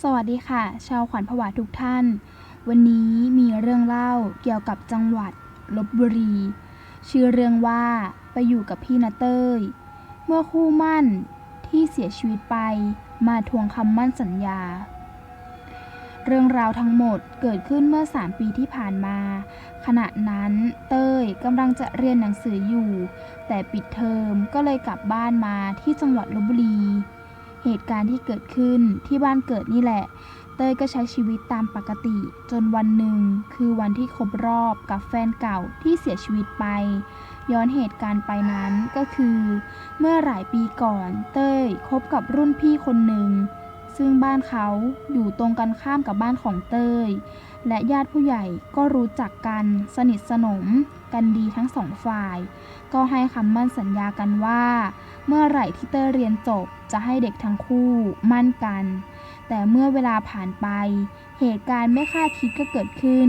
สวัสดีค่ะ ชาวขวัญผวาทุกท่าน วันนี้มีเรื่องเล่าเกี่ยวกับจังหวัดลบบุรี ชื่อเรื่องว่าไปอยู่กับพี่นาเต้ย เมื่อคู่มั่นที่เสียชีวิตไปมาทวงคำมั่นสัญญา เรื่องราวทั้งหมดเกิดขึ้นเมื่อ 3 ปีที่ผ่านมา ขณะนั้นเต้ยกำลังจะเรียนหนังสืออยู่ แต่ปิดเทอมก็เลยกลับบ้านมาที่จังหวัดลบบุรี เหตุการณ์ที่เกิดขึ้นที่บ้านเกิดนี่แหละ เต้ยก็ใช้ชีวิตตามปกติ จนวันหนึ่ง คือวันที่ครบรอบกับแฟนเก่าที่เสียชีวิตไป ย้อนเหตุการณ์ไปนั้นก็คือ เมื่อหลายปีก่อน เต้ยคบกับรุ่นพี่คนหนึ่งซึ่งบ้านเขาอยู่ตรงกันข้ามกับบ้านของเต้ย และญาติผู้ใหญ่ก็รู้จักกันสนิทสนมกันดีทั้งสองฝ่าย ก็ให้คำมั่นสัญญากันว่า เมื่อไหร่ที่เต้ยเรียนจบจะให้เด็กทั้งคู่มั่นกัน แต่เมื่อเวลาผ่านไป เหตุการณ์ไม่คาดคิดก็เกิดขึ้น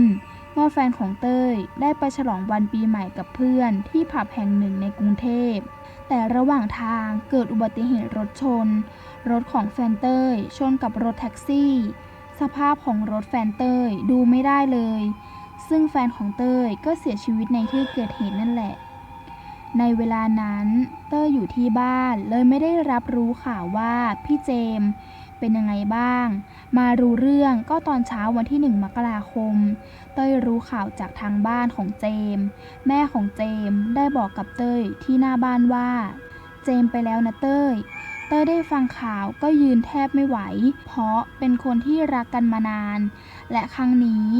เมื่อแฟนของเต้ยได้ไปฉลองวันปีใหม่กับเพื่อนที่ผับแห่งหนึ่งในกรุงเทพ แต่ระหว่างทางเกิดอุบัติเหตุรถชน รถของแฟนเต้ยชนกับรถแท็กซี่ สภาพของรถแฟนเต้ยดูไม่ได้เลย ซึ่งแฟนของเต้ยก็เสียชีวิตในที่เกิดเหตุนั่นแหละ ในเวลานั้นเต้ยอยู่ที่บ้านเลยไม่ได้รับรู้ข่าวว่าพี่เจมเป็นยังไงบ้าง มารู้เรื่องก็ตอนเช้าวันที่ 1 มกราคม เต้ยรู้ข่าวจากทางบ้านของเจม แม่ของเจมได้บอกกับเต้ยที่หน้าบ้านว่า เจมไปแล้วนะเต้ย เต้ยได้ฟังข่าวก็ยืนแทบไม่ไหว เพราะเป็นคนที่รักกันมานาน และครั้งนี้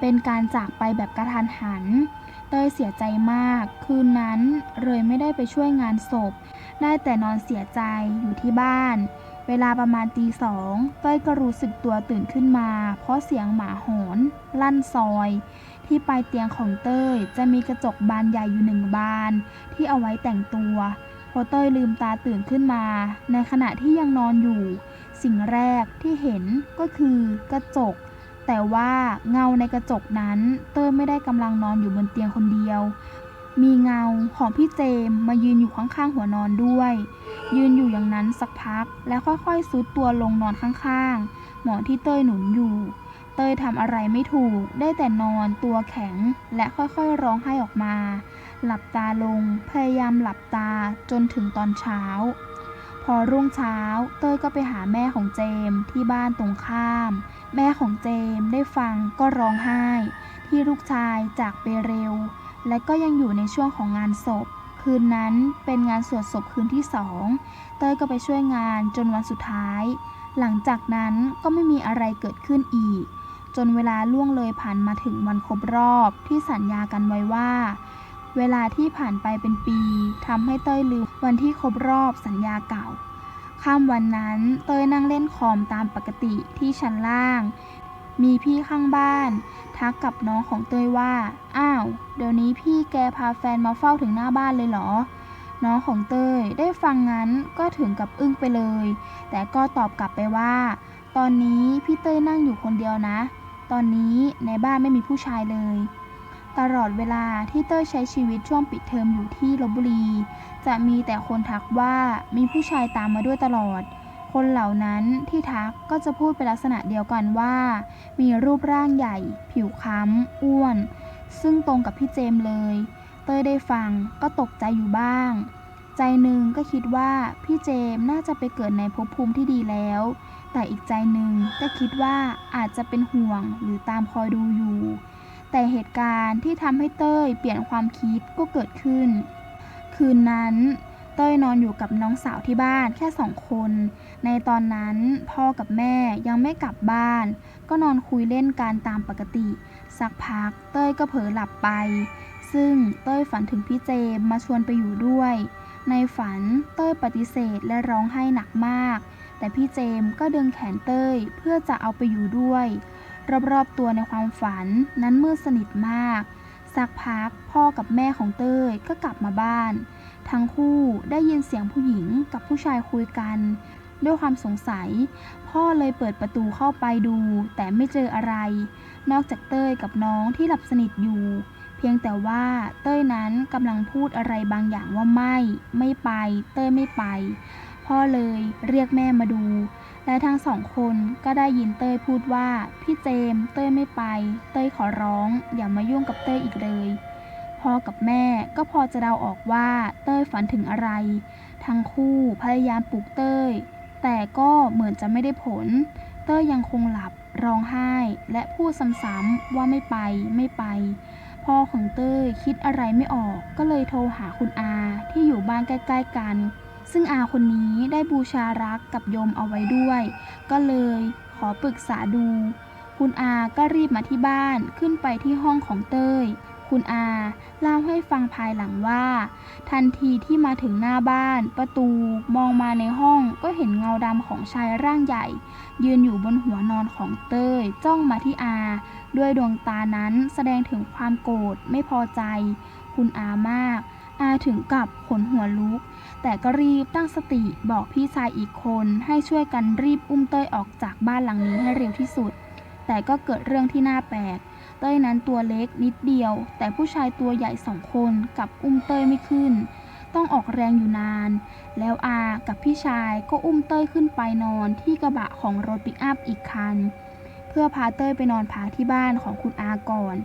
เป็นการจากไปแบบกระทันหัน เต้ยเสียใจมาก คืนนั้นเลยไม่ได้ไปช่วยงานศพ ได้แต่นอนเสียใจอยู่ที่บ้าน เวลาประมาณตีสองเต้ยก็รู้สึกตัวตื่นขึ้นมา เพราะเสียงหมาหอน ลั่นซอย ที่ปลายเตียงของเต้ยจะมีกระจกบานใหญ่อยู่หนึ่งบาน ที่เอาไว้แต่งตัวพอเต้ยลืมตาตื่นขึ้นมา ในขณะที่ยังนอนอยู่ สิ่งแรกที่เห็นก็คือกระจก แต่ว่าเงาในกระจกนั้น เต้ยไม่ได้กำลังนอนอยู่บนเตียงคนเดียว มีเงาของพี่เจมมายืนอยู่ข้างๆหัวนอนด้วย ยืนอยู่อย่างนั้นสักพัก แล้วค่อยๆซุดตัวลงนอนข้างๆ หมอนที่เต้ยหนุนอยู่ เต้ยทำอะไรไม่ถูก ได้แต่นอนตัวแข็งและค่อยๆร้องไห้ออกมา หลับตาลง พยายามหลับตาจนถึงตอนเช้า พอรุ่งเช้า เต้ยก็ไปหาแม่ของเจมที่บ้านตรงข้าม แม่ของเจมส์ได้ฟังก็ร้องไห้ ที่ลูกชายจากไปเร็ว และก็ยังอยู่ในช่วงของงานศพ คืนนั้นเป็นงานสวดศพคืนที่สองเต้ยก็ไปช่วยงานจนวันสุดท้าย หลังจากนั้นก็ไม่มีอะไรเกิดขึ้นอีก จนเวลาล่วงเลยผ่านมาถึงวันครบรอบที่สัญญากันไว้ว่า เวลาที่ผ่านไปเป็นปีทำให้เต้ยลืมวันที่ครบรอบสัญญาเก่า ค่ำวันนั้นเต้ยนั่งเล่นคอมตามปกติที่ชั้นล่าง มีพี่ข้างบ้าน ทักกับน้องของเต้ยว่า อ้าว เดี๋ยวนี้พี่แกพาแฟนมาเฝ้าถึงหน้าบ้านเลยเหรอ น้องของเต้ยได้ฟังงั้นก็ถึงกับอึ้งไปเลย แต่ก็ตอบกลับไปว่า ตอนนี้พี่เต้ยนั่งอยู่คนเดียวนะ ตอนนี้ในบ้านไม่มีผู้ชายเลย ตลอดเวลาที่เต้ยใช้ชีวิตช่วงปิดเทอมอยู่ที่ลบบุรี จะมีแต่คนทักว่ามีผู้ชายตามมาด้วยตลอด คนเหล่านั้นที่ทักก็จะพูดเป็นลักษณะเดียวกันว่า มีรูปร่างใหญ่ ผิวค้ำอ้วน ซึ่งตรงกับพี่เจมเลย เต้ยได้ฟังก็ตกใจอยู่บ้าง ใจหนึ่งก็คิดว่าพี่เจมน่าจะไปเกิดในภพภูมิที่ดีแล้ว แต่อีกใจหนึ่งก็คิดว่าอาจจะเป็นห่วงหรือตามคอยดูอยู่ แต่เหตุการณ์ที่ทำให้เต้ยเปลี่ยนความคิดก็เกิดขึ้น คืนนั้นเต้ยนอนอยู่กับน้องสาวที่บ้านแค่สองคน ในตอนนั้นพ่อกับแม่ยังไม่กลับบ้าน ก็นอนคุยเล่นกันตามปกติ สักพักเต้ยก็เผลอหลับไป ซึ่งเต้ยฝันถึงพี่เจมมาชวนไปอยู่ด้วย ในฝันเต้ยปฏิเสธและร้องไห้หนักมาก แต่พี่เจมก็ดึงแขนเต้ยเพื่อจะเอาไปอยู่ด้วย รอบๆตัวในความฝันนั้นมืดสนิทมาก สักพักพ่อกับแม่ของเต้ยก็กลับมาบ้าน ทั้งคู่ได้ยินเสียงผู้หญิงกับผู้ชายคุยกัน ด้วยความสงสัย พ่อเลยเปิดประตูเข้าไปดู แต่ไม่เจออะไร นอกจากเต้ยกับน้องที่หลับสนิทอยู่ เพียงแต่ว่าเต้ยนั้นกำลังพูดอะไรบางอย่างว่าไม่ ไม่ไป เต้ยไม่ไป พ่อเลยเรียกแม่มาดู และทั้งสองคนก็ได้ยินเต้ยพูดว่า พี่เจม เต้ยไม่ไป เต้ยขอร้อง อย่ามายุ่งกับเต้ยอีกเลย พ่อกับแม่ก็พอจะเดาออกว่าเต้ยฝันถึงอะไร ทั้งคู่พยายามปลุกเต้ย แต่ก็เหมือนจะไม่ได้ผล เต้ยยังคงหลับร้องไห้ และพูดซ้ำๆว่าไม่ไปไม่ไป พ่อของเต้ยคิดอะไรไม่ออกก็เลยโทรหาคุณอาที่อยู่บ้านใกล้ ๆ กัน ซึ่งอาคนนี้ได้บูชารักกับโยมเอาไว้ด้วย ก็เลยขอปรึกษาดู คุณอาก็รีบมาที่บ้านขึ้นไปที่ห้องของเต้ย คุณอาเล่าให้ฟังภายหลังว่า ทันทีที่มาถึงหน้าบ้าน ประตูมองมาในห้องก็เห็นเงาดำของชายร่างใหญ่ ยืนอยู่บนหัวนอนของเต้ยจ้องมาที่อา ด้วยดวงตานั้นแสดงถึงความโกรธไม่พอใจ คุณอามาก อาถึงกับขนหัวลุก แต่ก็รีบตั้งสติบอกพี่ชายอีกคนให้ช่วยกันรีบอุ้มเต้ยออกจากบ้านหลังนี้ให้เร็วที่สุด แต่ก็เกิดเรื่องที่น่าแปลก เต้ยนั้นตัวเล็กนิดเดียว แต่ผู้ชายตัวใหญ่สองคนกับอุ้มเต้ยไม่ขึ้น ต้องออกแรงอยู่นาน แล้วอากับพี่ชายก็อุ้มเต้ยขึ้นไปนอนที่กระบะของรถปิกอัพอีกคัน เพื่อพาเต้ยไปนอนพักที่บ้านของคุณอาก่อน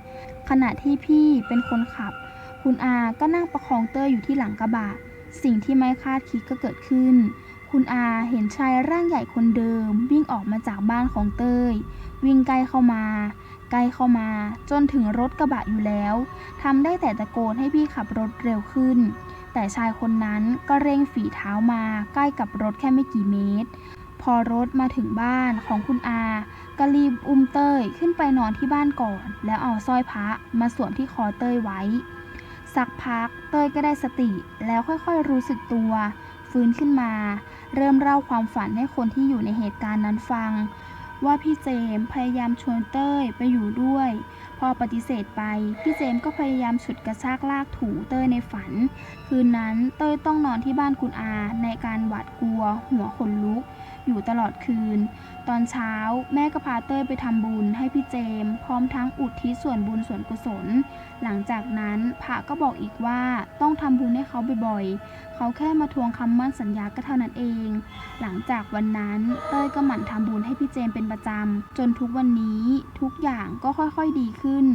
ขณะที่พี่เป็นคนขับ คุณอาก็นั่งประคองเต้ยอยู่ที่หลังกระบะ สิ่งที่ไม่คาดคิดก็เกิดขึ้น คุณอาเห็นชายร่างใหญ่คนเดิม วิ่งออกมาจากบ้านของเตย วิ่งใกล้เข้ามาใกล้เข้ามาจนถึงรถกระบะอยู่แล้วทำได้แต่ตะโกนให้พี่ขับรถเร็วขึ้น แต่ชายคนนั้นก็เร่งฝีเท้ามาใกล้กับรถแค่ไม่กี่เมตร พอรถมาถึงบ้านของคุณอาก็รีบอุ้มเต้ยขึ้นไปนอนที่บ้านก่อน แล้วเอาสร้อยพระมาสวมที่คอเต้ยไว้ สักพักเต้ยก็ได้สติแล้วค่อยๆรู้สึกตัว ฟื้นขึ้นมา เริ่มเล่าความฝันให้คนที่อยู่ในเหตุการณ์นั้นฟัง ว่าพี่เจมพยายามชวนเต้ยไปอยู่ด้วย พอปฏิเสธไป พี่เจมก็พยายามฉุดกระชากลากถูเต้ยในฝัน คืนนั้นเต้ยต้องนอนที่บ้านคุณอาในการหวาดกลัว หัวขนลุก อยู่ตลอดคืน ตอนเช้าแม่ก็พาเต้ยไปทำบุญให้พี่เจม พร้อมทั้งอุทิศส่วนบุญส่วนกุศล หลังจากนั้นพระก็บอกอีกว่าต้องทำบุญให้เขาบ่อยๆ เขาแค่มาทวงคำมั่นสัญญาก็เท่านั้นเอง หลังจากวันนั้นเต้ยก็หมั่นทำบุญให้พี่เจมเป็นประจำจนทุกวันนี้ทุกอย่างก็ค่อยๆดีขึ้น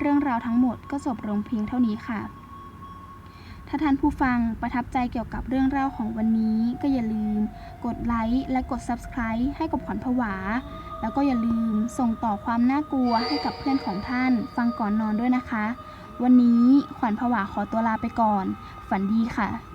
เรื่องราวทั้งหมดก็จบลงเพียงเท่านี้ค่ะ ถ้าท่านผู้ฟังประทับใจเกี่ยวกับเรื่องราวของวันนี้ก็อย่าลืม กดไลค์และกด Subscribe ให้กับขวัญผวา แล้วก็อย่าลืมส่งต่อความน่ากลัวให้กับเพื่อนของท่าน ฟังก่อนนอนด้วยนะคะ วันนี้ขวัญผวาขอตัวลาไปก่อน ฝันดีค่ะ